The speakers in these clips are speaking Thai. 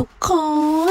ทุกค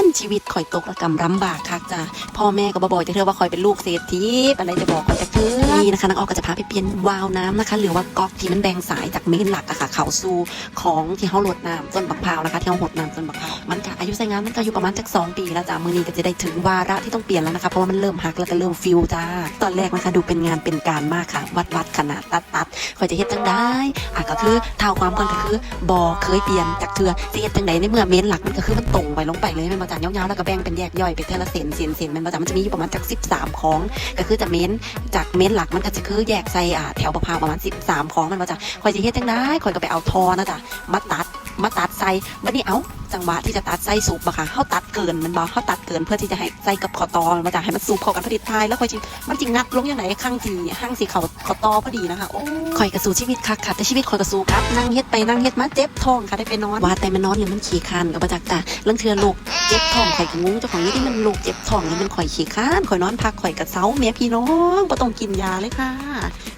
นชีวิตข่อยตกระกำลำบากค่ะจ้ะพ่อแม่ก็บบอกจะเธอว่าข่อยเป็นลูกเศรษฐีอะไรจะบอกข่อยจะคือนี่นะคะนักออกก็จะพาไปเปลี่ยนวาล์วน้ำนะคะ หรือว่าก๊อกที่มันแบ่งสายจากเมนหลักอะค่ะเขาสู่ของที่เขาหลดน้ำต้นบักพร้าวนะคะที่เขาหดน้ำต้นบักพร้าวมันก็อายุใช้งานมันก็อยู่ประมาณจักสองปีแล้วจ้ะมือนี้ก็จะได้ถึงวาระที่ต้องเปลี่ยนแล้วนะคะเพราะว่ามันเริ่มหักแล้วก็เริ่มฟิวจ้าตอนแรกนะคะดูเป็นงานเป็นการมากค่ะ วัดวัดขนาดตัดตัดข่อยจะเฮ็ดจังได้อะก็คือเท่าความก่อนก็คือบ่อเคยเปลี่ยนจากเทือสิเฮ็ดจังไดในเมื่อเมนหลักมันก็คือมันตรงไปลงไปเลยแมันมาจากยาวๆแล้วก็แบ่งเป็นแยกย่อยเป็นเทละเศษเศษเศษมันมาจากมันจะมีอยู่ประมาณจาก13ของก็คือจะเม้นจากเม้นหลักมันก็จะคือแยกใส่อ่าแถวประพาวประมาณ 13ของมันมาจากข่อยจะเฮ็ดจังได้ข่อยก็ไปเอาทอนะจ๊ะมาตัด มาตัดใส่บัดนี้เอ้าจังหวะที่จะตัดไส้สุกอะค่ะเขาตัดเกินมันบอกเขาตัดเกินเพื่อที่จะให้ใส่กับขอตอมันมาจากให้มันสุกเขากันพอดีทายแล้วค่อยจริงมันจริงงัดลงอย่างไหนข้างทีข้างสีเขาขอตอพอดีนะคะโอ้ข่อยกระสูชีวิตค่ะค่ะแต่ชีวิตข่อยกระสูครับนั่งเฮ็ดไปนั่งเฮ็ดมาเจ็บท้องค่ะได้ไปนอนว่าแต่มันนอนหรือมันขี้คร้านกับมาจากจ้ะเรื่องเทือลูกเจ็บท้องข่อยก็งงเจ้าของนี่ที่มันลูกเจ็บท้องนี่มันข่อยขี้คร้านข่อยนอนพักข่อยกระเซาเมียพี่น้องบ่ต้องกินยาเลยค่ะ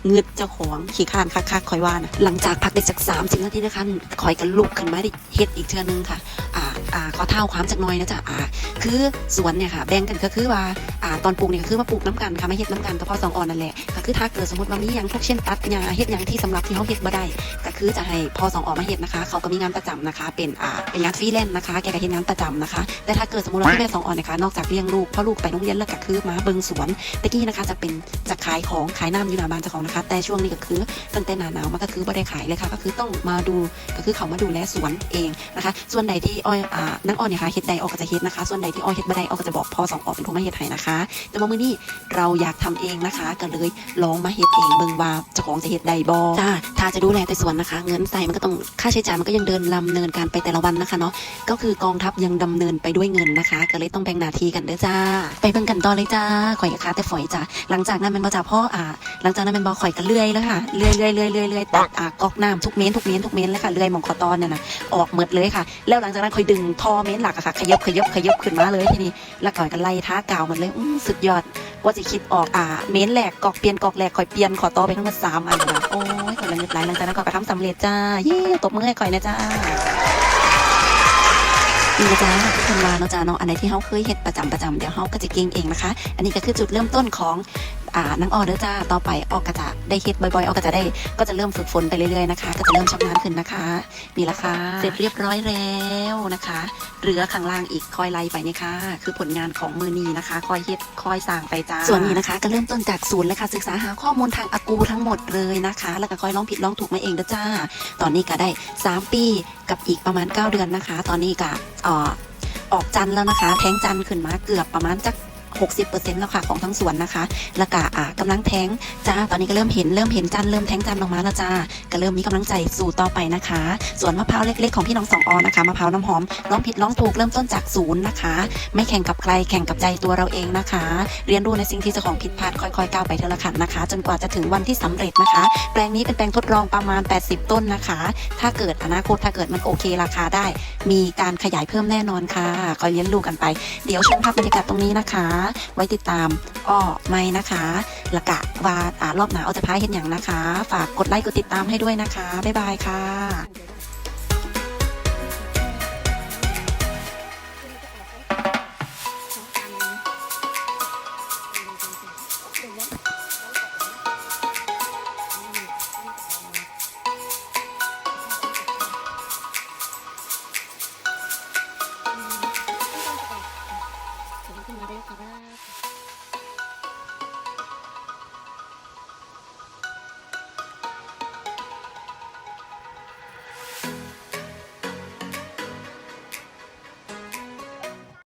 เงืดเจ้าของขี้คร้านคักๆข่อยว่านะหลังจากพักได้สักสามสิบนาทีนะคะข่อยก็ลุกขึ้นมาได้เฮ็ดอีกเทื่อนึงค่ะ อ่าอ่าขอเท้าความจากหน้อยนะจ๊ะอ่าคือสวนเนี่ยค่ะแบ่งกันก็คือว่าอ่าตอนปลูกเนี่ยก็คือมาปลูกน้ำกันค่ะไม่เฮ็ดน้ำกันก็พอสองอ่อนนั่นแหละก็คือถ้าเกิดสมมติว่ามีอย่างพวกเช่นตัดหญ้าเฮ็ดอย่างที่สำหรับที่เขาเฮ็ดบ่ได้ ก็คือจะให้พอสองอ่อนมาเฮ็ดนะคะ เขาก็มีงานประจำนะคะ เป็นอ่าเป็นงานฟรีแลนซ์นะคะแกก็เฮ็ดงานประจำนะคะ แต่ถ้าเกิดสมมติว่าที่แม่สองอ่อนนะคะนอกจากเลี้ยงลูกพ่อลูกไปโรงเรียนแล้วก็คือมาเบิ่งสวนตะกี้นะคะจะเป็นจะขายของขายน้ำอยู่หน้าบ้านเจ้าของนะคะ แต่ช่วงนี้ก็คือตั้งแต่หน้าหนาวมันก็คือบ่ได้ขายเลยค่ะ ก็คือต้องมาดูก็คือเขามาดูแลสวนเองนะคะ ส่วนใดที่อ้อยอ่านักอ้อยเนี่ยค่ะเฮ็ดใดออกก็จะเฮ็ดนะคะ ส่วนใดที่อ้อเฮ็ดบ่ได้อ้อยก็จะบอกพอสองออกเป็นผู้มาเฮ็ดให้นะคะ แต่ว่ามื้อนี้เราอยากทำเองนะคะก็เลยลองมาเฮ็ดเองเบิ่งว่าเจ้าของจะเฮ็ดได้บ่จ้าถ้าจะดูแลแต่สวนนะคะ เงินใส่มันก็ต้องค่าใช้จ่ายมันก็ยังเดินลำเนินการไปแต่ละวันนะคะเนาะก็คือกองทัพยังดำเนินไปด้วยเงินนะคะ ก็เลยต้องแบ่งหน้าที่กันเด้อจ้า ไปเบิ่งกันต่อเลยจ้าข่อยกับค้าแต่ฝอยจ้าหลังจากนั้นมันบ่จ้าพ่ออ่า หลังจากนั้นมันบ่ข่อยก็เลื่อยแล้วค่ะเลื่อยเลื่อยเลื่อยเลื่อยเลยตัดอ่ากอกน้ำทุกเม้นทุกเม้นทุกเม้นเลยค่ะเลื่อยหมองคอตอนเนี่ยนะออกหมดเลยค่ะ แล้วหลังจากนั้นข่อยดึงทอเม้นหลักอะค่ะขยับขยับขยับขึ้นมาเลยทีนี้แล้วก่อยก็ไล่ท้ากาวหมันเลยอื้อสุดยอดว่าจะคิดออกอ่าเม้นแหลกกอกเปลี่ยนกอกแหลกข่อยเปลี่ยนขอต่อไปทั้งหมดสามอันค่ะโอ้ยข่อยละเงิดไหลหลังจากนั้นข่อยก็ทำสำเร็จจ้าเย้ตบมือให้ข่อยนะจ้านี่นะจ๊ะทุกคนว่าเนาะจ้าเนาะอันไหนที่เขาเคยเฮ็ดประจำประจำเดี๋ยวเขาก็จะเก่งเองนะคะ อันนี้ก็คือจุดเริ่มต้นของ อ่านังออเดอร์จ้าต่อไปออกก็จะได้เฮ็ดบ่อยๆออกก็จะได้ก็จะเริ่มฝึกฝนไปเรื่อยๆนะคะ ก็จะเริ่มชำนาญขึ้นนะคะ นี่ละค่ะ เสร็จเรียบร้อยแล้วนะคะเหลือข้างล่างอีกคอยไล่ไปนี่ค่ะคือผลงานของมือนีนะคะคอยเฮ็ดคอยสร้างไปจ้าส่วนนี้นะคะ ก็เริ่มต้นจากศูนย์เลยค่ะศึกษาหาข้อมูลทางอากูทั้งหมดเลยนะคะ แล้วก็คอยลองผิดลองถูกมาเองเด้อจ้า ตอนนี้ก็ได้ 3 ปีกับอีกประมาณ 9 เดือนนะคะ ตอนนี้ก็ออกจันแล้วนะคะ แทงจันขึ้นมาเกือบประมาณจัก 60%แล้วค่ะของทั้งสวนนะคะแล้วก็อ่ากำลังแทงจ้าตอนนี้ก็เริ่มเห็นเริ่มเห็นจันเริ่มแทงจันทร์ออกมาแล้วจ้าก็เริ่มมีกำลังใจสู่ต่อไปนะคะส่วนมะพร้าวเล็กๆของพี่น้องสองออนะคะมะพร้าวน้ำหอมร้องผิดร้องถูกเริ่มต้นจากศูนย์นะคะ ไม่แข่งกับใครแข่งกับใจตัวเราเองนะคะ เรียนรู้ในสิ่งที่เจ้าของผิดพลาดค่อยๆก้าวไปเทละขั้นนะคะ จนกว่าจะถึงวันที่สำเร็จนะคะ แปลงนี้เป็นแปลงทดลองประมาณ 80 ต้นนะคะ ถ้าเกิดอนาคตถ้าเกิดมันโอเคราคาได้ มีการขยายเพิ่มแน่นอนค่ะคอยเลี้ยงลูกกันไป เดี๋ยวชมภาพบรรยากาศตรงนี้นะคะไว้ติดตามอ้อไม่นะคะละกะว่าอ่ารอบหนาเอาจะพายเห็นอย่างนะคะ ฝากกดไลค์กดติดตามให้ด้วยนะคะ บ๊ายบายค่ะ